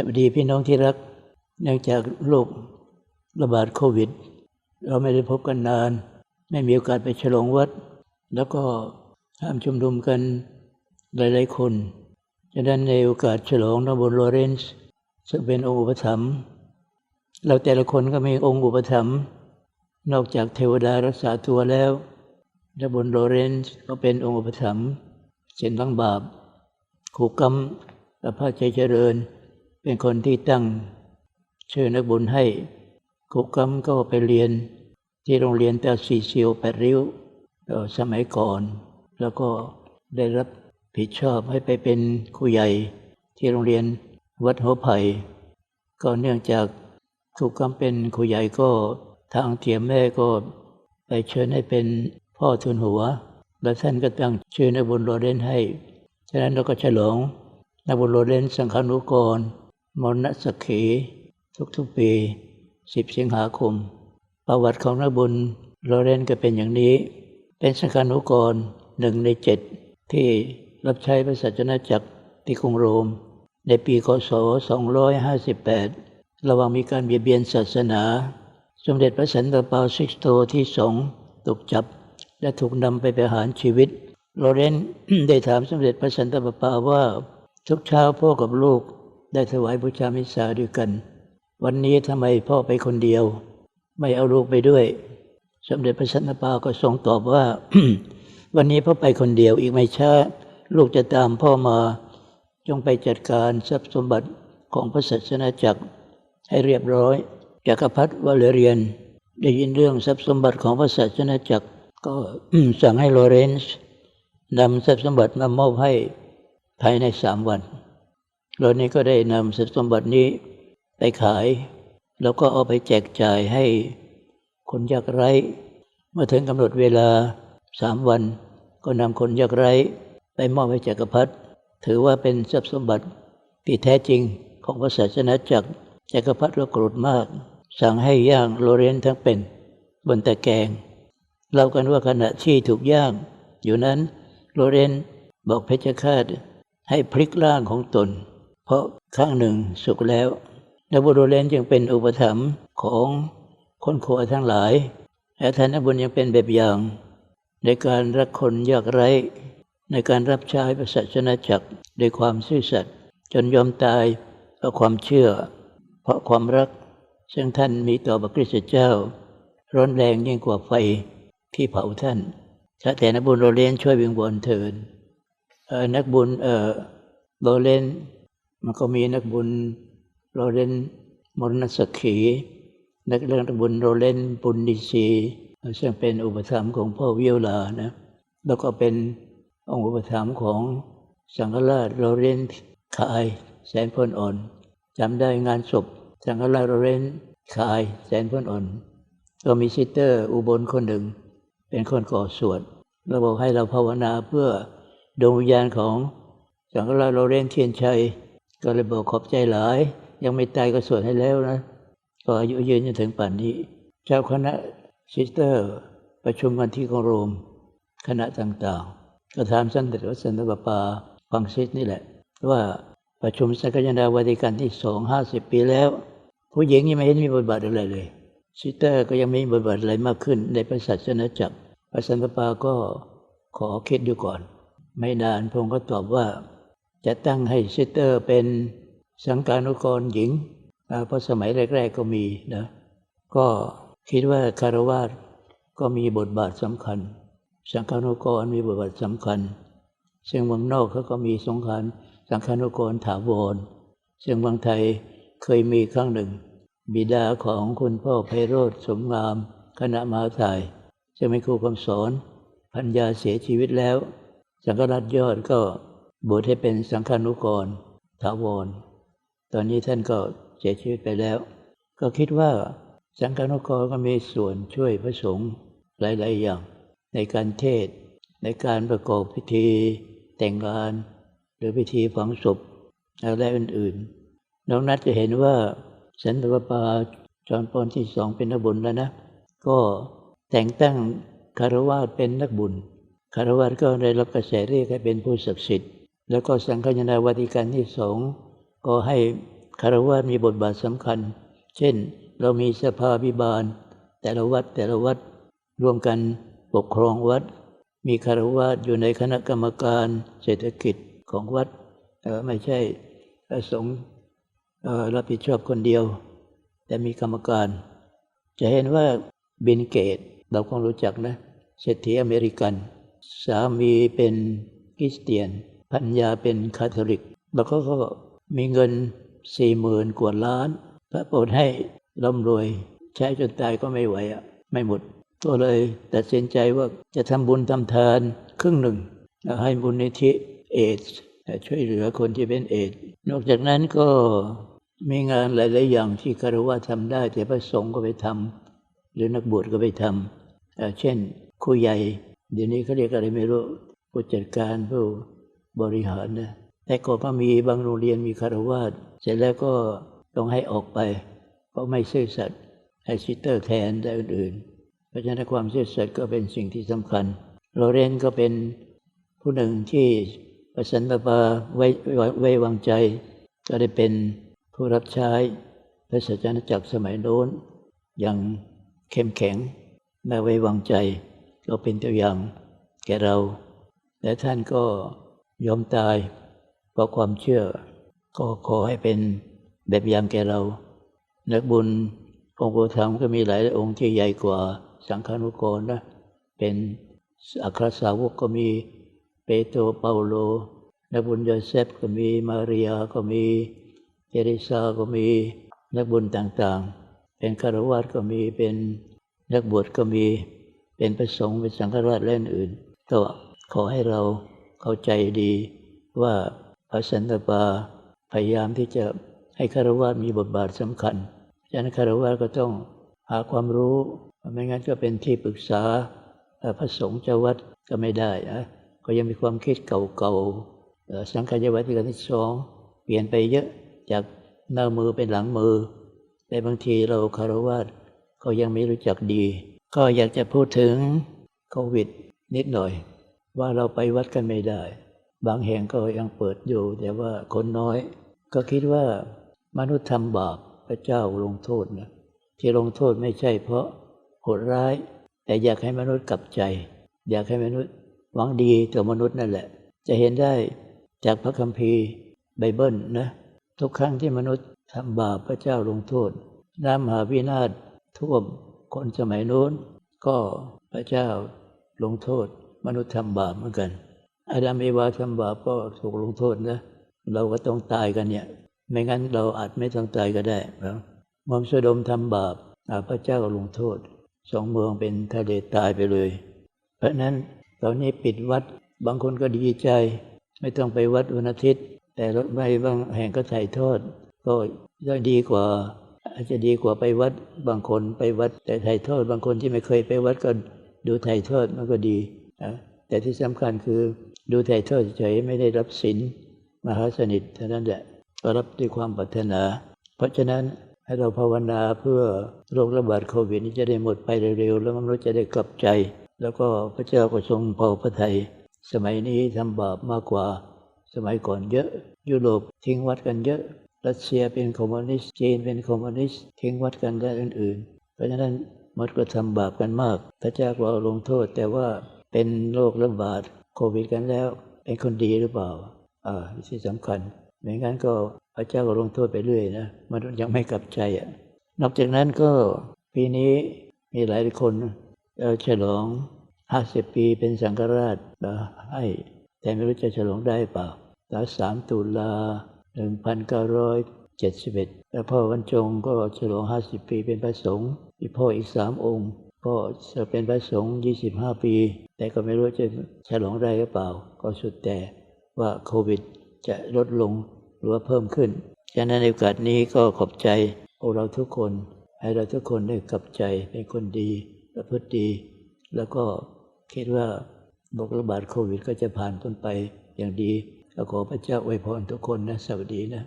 สวัสดีพี่น้องที่รัก เนื่องจากโรคระบาดโควิด เราไม่ได้พบกันนาน ไม่มีโอกาสไปฉลองวัด แล้วก็ห้ามชุมนุมกันหลาย ๆ คนฉะนั้นในโอกาสฉลองนบนโลเรนซ์ซึ่งเป็นองค์อุปถัมภ์เราแต่ละคนก็มีองค์อุปถัมภ์นอกจากเทวดารักษาตัวแล้วนบนโลเรนซ์ก็เป็นองค์อุปถัมภ์เช่นบางบาปขู่กรรมกับพระใจเจริญ เป็นคนที่ตั้ง ชื่อนักบุญให้ขูกรรมก็ไปเรียนที่โรงเรียนตาสีเซียวแปดริ้วสมัยก่อน แล้วก็ได้รับผิดชอบให้ไปเป็นครูใหญ่ที่โรงเรียนวัดหัวไผ่ก็เนื่องจากถูกกำเป็นครูใหญ่ก็ทางเทียมแม่ก็ไปเชิญให้เป็นพ่อทุนหัว และท่านก็ตั้งชื่อนบุญโรเดนให้ ฉะนั้นเราก็ฉลองนบุญโรเดนสังฆานุกร มรณสักขีทุกๆปี10สิงหาคม ประวัติของนบุญโรเดนก็เป็นอย่างนี้ เป็นสังฆานุกรหนึ่งในเจ็ดที่รับใช้พระสัจนาจักรที่กรุงโรม ในปีคศ 258 ระหว่างมีการเบียดเบียนศาสนา สมเด็จพระสันตะปาซิกโตที่สองถูกจับ และถูกนำไปประหารชีวิต โลเรนได้ถามสมเด็จพระสันตะปาว่า ทุกเช้าพ่อกับลูก ได้ถวายบูชามิสาด้วยกัน วันนี้ทำไมพ่อไปคนเดียว ไม่เอาลูกไปด้วย สมเด็จพระสันตปาก็ทรงตอบว่า วันนี้พ่อไปคนเดียวอีกไม่ช้าลูกจะตามพ่อมา จงไปจัดการทรัพย์สมบัติของพระศาสนาจักรให้เรียบร้อยจักรพรรดิวเลเรียน ได้ยินเรื่องทรัพย์สมบัติของพระศาสนาจักร ก็สั่งให้โลเรนซ์นำทรัพย์สมบัติมามอบให้ภายในสามวัน เรนซ์ก็ได้นำทรัพย์สมบัตินี้ไปขาย แล้วก็เอาไปแจกจ่ายให้คนยากไร้เมื่อถึงกำหนดเวลาสามวัน ก็นำคนยากไร้ไปมอบให้จักรพรรดิถือว่าเป็นทรัพย์สมบัติที่แท้จริงของพระศาสนาจักรจักรพรรดิก็โกรธมาก สั่งให้ย่างโลเรนทั้งเป็นบนตะแกรงเล่ากันว่าขณะที่ถูกย่าง อยู่นั้นโลเรนบอกเพชฌฆาตให้พลิกร่างของตน เพราะข้างหนึ่งสุกแล้วนบุโรเลนจึงเป็นอุปถัมภ์ของคนโคทั้งหลายและท่านนบุญยังเป็นแบบอย่าง ในการรักคนยากไร้ ในการรับใช้พระศาสนาจักรด้วยความซื่อสัตย์จนยอมตายเพราะความเชื่อ เพราะความรัก ซึ่งท่านมีต่อพระคริสต์เจ้า ร้อนแรงยิ่งกว่าไฟที่เผาท่านถ้าแต่นักบุญโรเลนช่วยวิงวอนเถินนักบุญเออโรเลน มันก็มีนักบุญโรเลนมรณสกขีนักเรื่องนักบุญโรเลนปุณดิซีซึ่งเป็นอุปถัมภ์ของพ่อวิโอลานะแล้วก็เป็นองค์อุปถัมภ์ของสังฆราชโรเลนคาย แสนพลอ่อนจำได้งานศพสังฆราชโรเลนคาย แสนพลอ่อนก็มีซิสเตอร์อุบลคนหนึ่ง เป็นคนก่อสวดเราบอกให้เราภาวนาเพื่อดวงวิญญาณของสังฆราชโรเลนเทียนชัย ก็เลยบอกขอบใจหลาย ยังไม่ตายก็สวดให้แล้วนะ ก็อายุยืนจนถึงป่านนี้ เจ้าคณะซิสเตอร์ประชุมกันที่กรุงโรม คณะต่างๆ ก็ถามสันเด็จวัดสันตะปาปาฟังซิสนี่แหละ ว่าประชุมสังฆยนาวาติกันที่สองห้าสิบปีแล้ว ผู้หญิงยังไม่เห็นมีบทบาทอะไรเลย ซิสเตอร์ก็ยังไม่มีบทบาทอะไรมากขึ้นในพระศาสนาจักรพระสันตะปาก็ขอคิดดูก่อน ไม่นานพระองค์ก็ตอบว่า จะตั้งให้ซิสเตอร์เป็นสังการุกรหญิงอาเพราะสมัยแรก ๆก็มีนะก็คิดว่าคารวาสก็มีบทบาทสำคัญ สังฆานุกรมีบทบาทสำคัญ ซึ่งเมืองนอกเขาก็มีสงครามสังฆานุกรถาวรซึ่งบางไทยเคยมีครั้งหนึ่ง บิดาของคุณพ่อไพโรธสมงามคณะมหาไทยซึ่งเป็นครูคำสอน พัญญาเสียชีวิตแล้ว สังฆราชยอดก็ บวชให้เป็นสังฆานุกรถาวร ตอนนี้ท่านก็เสียชีวิตไปแล้ว ก็คิดว่าสังฆานุกรก็มีส่วนช่วยพระสงฆ์หลาย ๆ อย่าง ในการเทศ ในการประกอบพิธี แต่งงาน หรือพิธีฝังศพอะไรอื่น ๆ น้องนัดจะเห็นว่าสันตะปาปาจอมปอนที่สองเป็นนักบุญแล้วนะ ก็แต่งตั้งคารวาสเป็นนักบุญคารวาสก็ได้รับกระแสเรียกให้เป็นผู้ศักดิ์สิทธิ์ แล้วก็สังฆยนาวาติกันที่สองก็ให้คารวะมีบทบาทสำคัญ เช่น เรามีสภาพิบาล แต่ละวัดแต่ละวัดรวมกันปกครองวัด มีคารวะอยู่ในคณะกรรมการเศรษฐกิจของวัดเอ่ไม่ใช่พระสงฆ์รับผิดชอบคนเดียว แต่มีกรรมการ จะเห็นว่าบินเกตเราคงรู้จักนะเศรษฐีอเมริกัน สามีเป็นคริสเตียน พัญญาเป็นคาทอลิก แล้วเขาก็มีเงินสี่หมื่นกว่าล้าน พระโปรดให้ร่ำรวยใช้จนตายก็ไม่ไหวอะ ไม่หมด ก็เลยตัดสินใจว่าจะทำบุญทำทานครึ่งหนึ่ง ให้บุญนิธิเอดช่วยเหลือคนที่เป็นเอดนอกจากนั้นก็มีงานหลาย ๆ อย่างที่คารวะทำได้ แต่พระสงฆ์ก็ไปทำหรือนักบวชก็ไปทำเอ่อเช่นครูใหญ่ เดี๋ยวนี้เขาเรียกอะไรไม่รู้ผู้จัดการผู้ บริหารนะแต่ก่อนมีบางโรงเรียนมีคารวะเสร็จแล้วก็ต้องให้ออกไป เพราะไม่ซื่อสัตย์ให้ชิเตอร์แทนและอื่นๆเพราะฉะนั้นความซื่อสัตย์ก็เป็นสิ่งที่สำคัญโลเรนก็เป็นผู้หนึ่งที่ประสันปาไว้ไว้ไว้วางใจ ก็ได้เป็นผู้รับใช้พระสัจนจักรสมัยโน้นอย่างเข้มแข็งน่าไว้วางใจ ก็เป็นตัวอย่างแก่เรา และท่านก็ ยอมตายเพราะความเชื่อ ก็ขอให้เป็นแบบอย่างแก่เรา นักบุญองค์โปธรรมก็มีหลายองค์ที่ใหญ่กว่าสังฆานุกรนะ เป็นอัครสาวกก็มีเปโตรเปาโลนักบุญโยเซฟก็มีมาริยาก็มีเทเรซาก็มีนักบุญต่างๆ เป็นคารวะก็มีเป็นนักบวชก็มีเป็นพระสงฆ์เป็นสังฆราชและอื่น ก็ขอให้เรา เข้าใจดีว่าพระสันตปาพยายามที่จะให้คารวะมีบทบาทสำคัญฉะนั้นคารวะก็ต้องหาความรู้ไม่งั้นก็เป็นที่ปรึกษาพระสงฆ์เจ้าวัดก็ไม่ได้นะก็ยังมีความคิดเก่าๆสังฆยวัตที่กันที่สองเปลี่ยนไปเยอะจากหน้ามือเป็นหลังมือ แต่บางทีเราคารวะก็ยังไม่รู้จักดี ก็อยากจะพูดถึงโควิดนิดหน่อย ว่าเราไปวัดกันไม่ได้ บางแห่งก็ยังเปิดอยู่ แต่ว่าคนน้อย ก็คิดว่ามนุษย์ทำบาปพระเจ้าลงโทษนะที่ลงโทษไม่ใช่เพราะโหดร้าย แต่อยากให้มนุษย์กลับใจ อยากให้มนุษย์หวังดีต่อมนุษย์นั่นแหละ จะเห็นได้จากพระคัมภีร์ไบเบิลนะทุกครั้งที่มนุษย์ทำบาปพระเจ้าลงโทษ น้ำมหาวินาศท่วมคนสมัยโน้น ก็พระเจ้าลงโทษ มนุษย์ทำบาปเหมือนกัน อาดัมเอวาทำบาปก็ถูกลงโทษนะเราก็ต้องตายกันเนี่ย ไม่งั้นเราอาจไม่ต้องตายก็ได้นะมอมสดมทำบาปพระเจ้าก็ลงโทษ สองเมืองเป็นทะเลตายไปเลย เพราะนั้นตอนนี้ปิดวัดบางคนก็ดีใจ ไม่ต้องไปวัดวันอาทิตย์ แต่รถไม่บางแห่งก็ถ่ายทอด ก็ย่อดีกว่า อาจจะดีกว่าไปวัดบางคนไปวัด แต่ถ่ายทอดบางคนที่ไม่เคยไปวัดก็ดูถ่ายทอดมันก็ดี นะแต่ที่สำคัญคือดูถ่ายทอดเฉยไม่ได้รับศีลมหาสนิทเท่านั้นแหละก็รับด้วยความปรารถนา เพราะฉะนั้นให้เราภาวนาเพื่อโรคระบาดโควิดนี้จะได้หมดไปเร็วๆ แล้วมนุษย์จะได้กลับใจ แล้วก็พระเจ้าก็ทรงพอพระไทย สมัยนี้ทำบาปมากกว่า สมัยก่อนเยอะ ยุโรปทิ้งวัดกันเยอะ รัสเซียเป็นคอมมิวนิสต์จีนเป็นคอมมิวนิสต์ทิ้งวัดกันและอื่นๆ เพราะฉะนั้นมดก็ทำบาปกันมาก พระเจ้าก็ลงโทษแต่ว่า เป็นโรคระบาดโควิดกันแล้ว เป็นคนดีหรือเปล่า อ่าที่สำคัญไม่งั้นก็พระเจ้าก็ลงโทษไปเรื่อยนะมันยังไม่กลับใจอะนอกจากนั้นก็ปีนี้มีหลายคนฉลองห้าสิบปีเป็นสังฆราชให้แต่ไม่รู้จะฉลองได้เปล่าตาสามตุลาหนึ่งพันเก้าร้อยเจ็ดสิบเอ็ดแล้วพ่อวันจงก็ฉลองห้าสิบปีเป็นพระสงฆ์อีกพ่ออีกสามองค์ ก็จะเป็นพระสงฆ์ยี่สิบห้าปี แต่ก็ไม่รู้จะฉลองได้หรือเปล่า ก็สุดแต่ว่าโควิดจะลดลงหรือว่าเพิ่มขึ้น ฉะนั้นในโอกาสนี้ก็ขอบใจพวกเราทุกคน ให้เราทุกคนได้กลับใจเป็นคนดีประพฤติดี แล้วก็คิดว่าโรคระบาดโควิดก็จะผ่านพ้นไปอย่างดีก็ขอพระเจ้าอวยพรทุกคนนะสวัสดีนะ